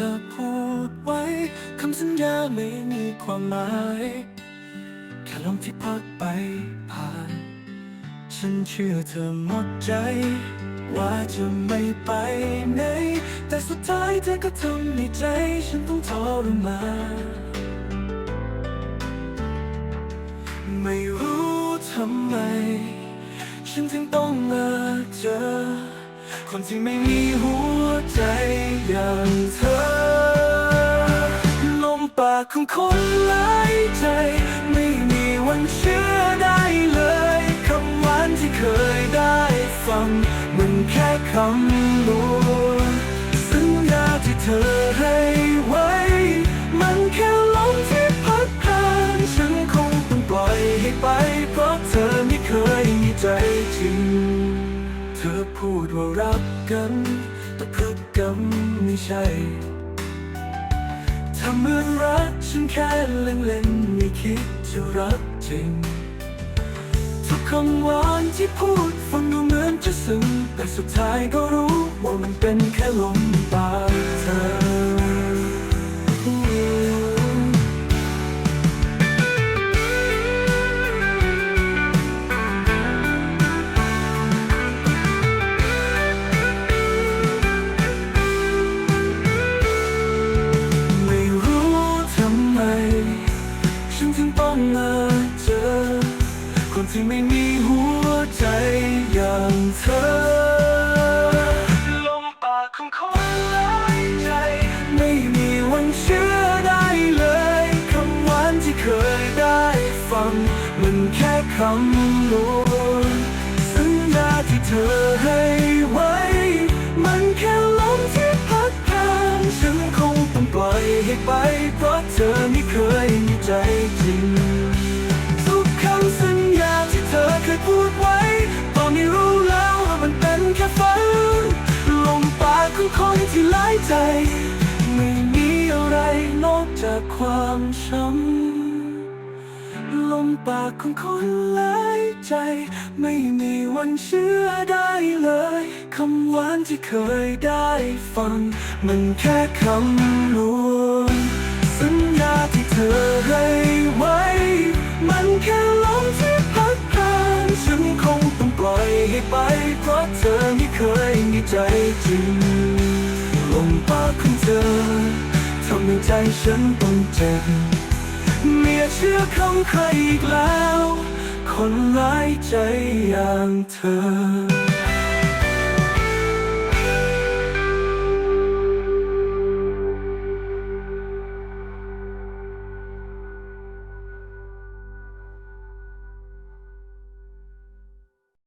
เธอพูดไว้ คำสัญญาไม่มีความหมายแค่ลมที่พัดไปผ่าน ฉันเชื่อเธอหมดใจ ว่าจะไม่ไปไหน แต่สุดท้ายเธอก็ทำในใจ ฉันต้องทรมานไม่รู้ทำไม ฉันถึงต้องมาเจอ คนที่ไม่มีหัวใจอย่างเธอ ลมปากของคนหลายใจ ไม่มีวันเชื่อได้เลยคำหวานที่เคยได้ฟัง มันแค่คำลวงสัญญาที่เธอ พูดว่ารักกัน แต่พฤติกรรมไม่ใช่ทำเหมือนรักฉันแค่เล่นๆไม่คิดจะรักจริง ทุกคำหวานที่พูดฟังดูเหมือนจะซึ้งแต่สุดท้ายก็รู้ว่ามันเป็นแค่ลมปาก ฉันถึงต้องมาเจอ คนที่ไม่มีหัวใจอย่างเธอ ลมปากของคนหลายใจ ไม่มีวันเชื่อได้เลยคำหวานที่เคยได้ฟัง มันแค่คำลวงสัญญาที่เธอให้ ที่หลายใจ ไม่มีอะไรนอกจากความช้ำลมปากของคนหลายใจ ไม่มีวันเชื่อได้เลยคำหวานที่เคยได้ฟัง มันแค่คำลวงสัญญาที่เธอให้ไว้ มันแค่ลมที่พัดผ่านฉันคงต้องปล่อยให้ไป เพราะเธอไม่เคยมีใจจริง งปากของเธอทำให้ใจฉันต้องเจ็บเมียเชื่อคำใครอีกแล้ว คนร้ายใจอย่างเธอ